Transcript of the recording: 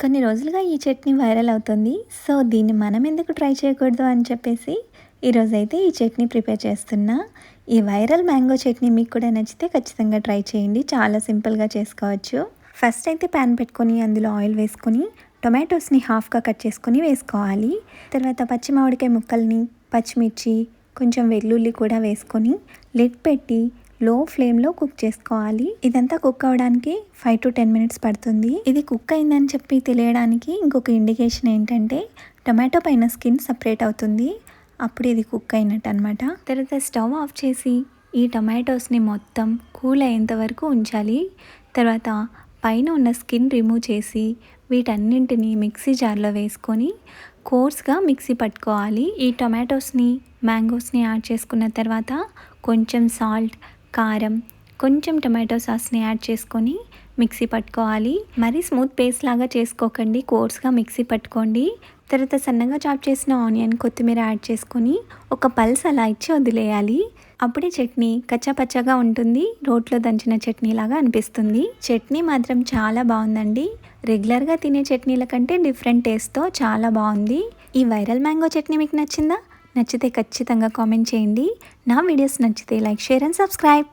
కొన్ని రోజులుగా ఈ చట్నీ వైరల్ అవుతుంది. సో దీన్ని మనం ఎందుకు ట్రై చేయకూడదు అని చెప్పేసి ఈరోజైతే ఈ చట్నీ ప్రిపేర్ చేస్తున్నా. ఈ వైరల్ మ్యాంగో చట్నీ మీకు కూడా నచ్చితే ఖచ్చితంగా ట్రై చేయండి. చాలా సింపుల్గా చేసుకోవచ్చు. ఫస్ట్ అయితే ప్యాన్ పెట్టుకొని అందులో ఆయిల్ వేసుకొని టొమాటోస్ని హాఫ్గా కట్ చేసుకొని వేసుకోవాలి. తర్వాత పచ్చి మామిడికాయ ముక్కల్ని పచ్చిమిర్చి కొంచెం వెల్లుల్లి కూడా వేసుకొని లిడ్ పెట్టి లో ఫ్లేమ్లో కుక్ చేసుకోవాలి. ఇదంతా కుక్ అవ్వడానికి ఫైవ్ టు టెన్ మినిట్స్ పడుతుంది. ఇది కుక్ అయిందని చెప్పి తెలియడానికి ఇంకొక ఇండికేషన్ ఏంటంటే టొమాటో పైన స్కిన్ సపరేట్ అవుతుంది. అప్పుడు ఇది కుక్ అయినట్టు అనమాట తర్వాత స్టవ్ ఆఫ్ చేసి ఈ టొమాటోస్ని మొత్తం కూల్ అయ్యేంత వరకు ఉంచాలి. తర్వాత పైన ఉన్న స్కిన్ రిమూవ్ చేసి వీటన్నింటినీ మిక్సీ జార్లో వేసుకొని కోర్స్గా మిక్సీ పట్టుకోవాలి. ఈ టొమాటోస్ని మ్యాంగోస్ని యాడ్ చేసుకున్న తర్వాత కొంచెం సాల్ట్ కారం కొంచెం టొమాటో సాస్ని యాడ్ చేసుకొని మిక్సీ పట్టుకోవాలి. మరీ స్మూత్ పేస్ట్ లాగా చేసుకోకండి కోర్స్గా మిక్సీ పట్టుకోండి. తర్వాత సన్నగా చాప్ చేసిన ఆనియన్ కొత్తిమీర యాడ్ చేసుకొని ఒక పల్స్ అలా ఇచ్చి వదిలేయాలి. అప్పుడే చట్నీ కచ్చాపచ్చగా ఉంటుంది. రోట్లో దంచిన చట్నీ లాగా అనిపిస్తుంది. చట్నీ మాత్రం చాలా బాగుందండి. రెగ్యులర్గా తినే చట్నీల కంటే డిఫరెంట్ టేస్ట్తో చాలా బాగుంది. ఈ వైరల్ మ్యాంగో చట్నీ మీకు నచ్చిందా? నచ్చితే ఖచ్చితంగా కామెంట్ చేయండి. నా వీడియోస్ నచ్చితే లైక్ షేర్ అండ్ సబ్స్క్రైబ్.